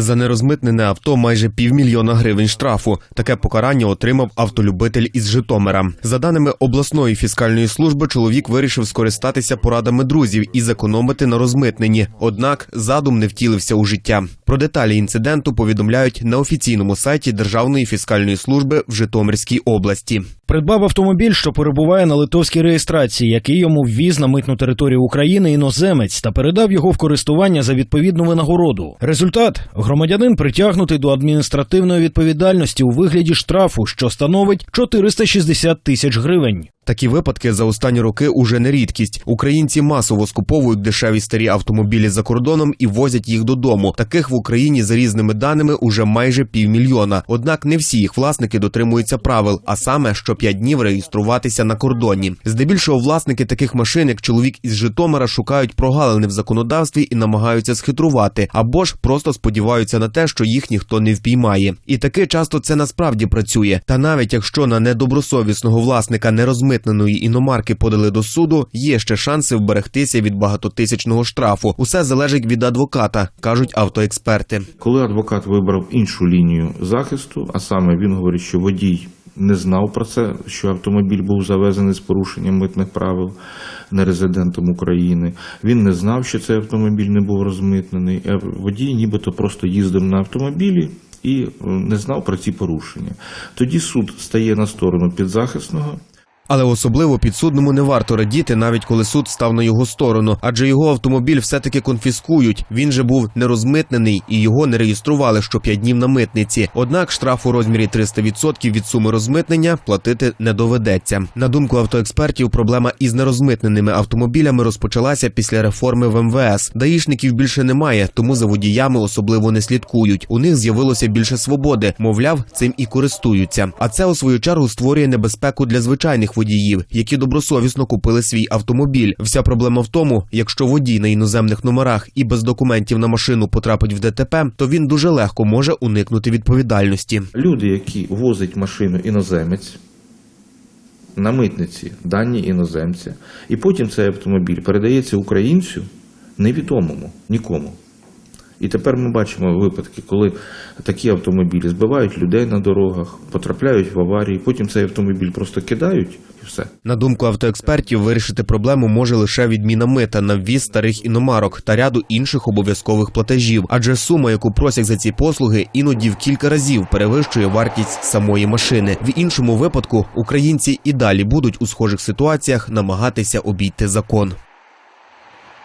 За нерозмитнене авто майже півмільйона гривень штрафу. Таке покарання отримав автолюбитель із Житомира. За даними обласної фіскальної служби, чоловік вирішив скористатися порадами друзів і зекономити на розмитненні. Однак задум не втілився у життя. Про деталі інциденту повідомляють на офіційному сайті Державної фіскальної служби в Житомирській області. Придбав автомобіль, що перебуває на литовській реєстрації, який йому ввіз на митну територію України іноземець та передав його в користування за відповідну винагороду. Результат громадянин притягнутий до адміністративної відповідальності у вигляді штрафу, що становить 460 тисяч гривень. Такі випадки за останні роки уже не рідкість. Українці масово скуповують дешеві старі автомобілі за кордоном і возять їх додому. Таких в Україні за різними даними уже майже півмільйона. Однак не всі їх власники дотримуються правил, а саме що 5 днів реєструватися на кордоні. Здебільшого власники таких машин, як чоловік із Житомира, шукають прогалини в законодавстві і намагаються схитрувати, або ж просто сподіваються на те, що їх ніхто не впіймає. І таки часто це насправді працює. Та навіть якщо на недобросовісного власника нерозмитненої іномарки подали до суду, є ще шанси вберегтися від багатотисячного штрафу. Усе залежить від адвоката, кажуть автоексперти. Коли адвокат вибрав іншу лінію захисту, а саме він говорить, що водій не знав про це, що автомобіль був завезений з порушенням митних правил нерезидентом України. Він не знав, що цей автомобіль не був розмитнений. Водій нібито просто їздив на автомобілі. І не знав про ці порушення. Тоді суд стає на сторону підзахисного, Але особливо підсудному не варто радіти, навіть коли суд став на його сторону, адже його автомобіль все-таки конфіскують. Він же був нерозмитнений і його не реєстрували що 5 днів на митниці. Однак штраф у розмірі 300% від суми розмитнення платити не доведеться. На думку автоекспертів, проблема із нерозмитненими автомобілями розпочалася після реформи в МВС. Даїшників більше немає, тому за водіями особливо не слідкують. У них з'явилося більше свободи, мовляв, цим і користуються. А це у свою чергу створює небезпеку для звичайних водіїв, які добросовісно купили свій автомобіль. Вся проблема в тому, якщо водій на іноземних номерах і без документів на машину потрапить в ДТП, то він дуже легко може уникнути відповідальності. Люди, які возять машину іноземець на митниці, дані іноземця, і потім цей автомобіль передається українцю невідомому нікому. І тепер ми бачимо випадки, коли такі автомобілі збивають людей на дорогах, потрапляють в аварії, потім цей автомобіль просто кидають і все. На думку автоекспертів, вирішити проблему може лише відміна мита на ввіз старих іномарок та ряду інших обов'язкових платежів, адже сума, яку просять за ці послуги, іноді в кілька разів перевищує вартість самої машини. В іншому випадку українці і далі будуть у схожих ситуаціях намагатися обійти закон.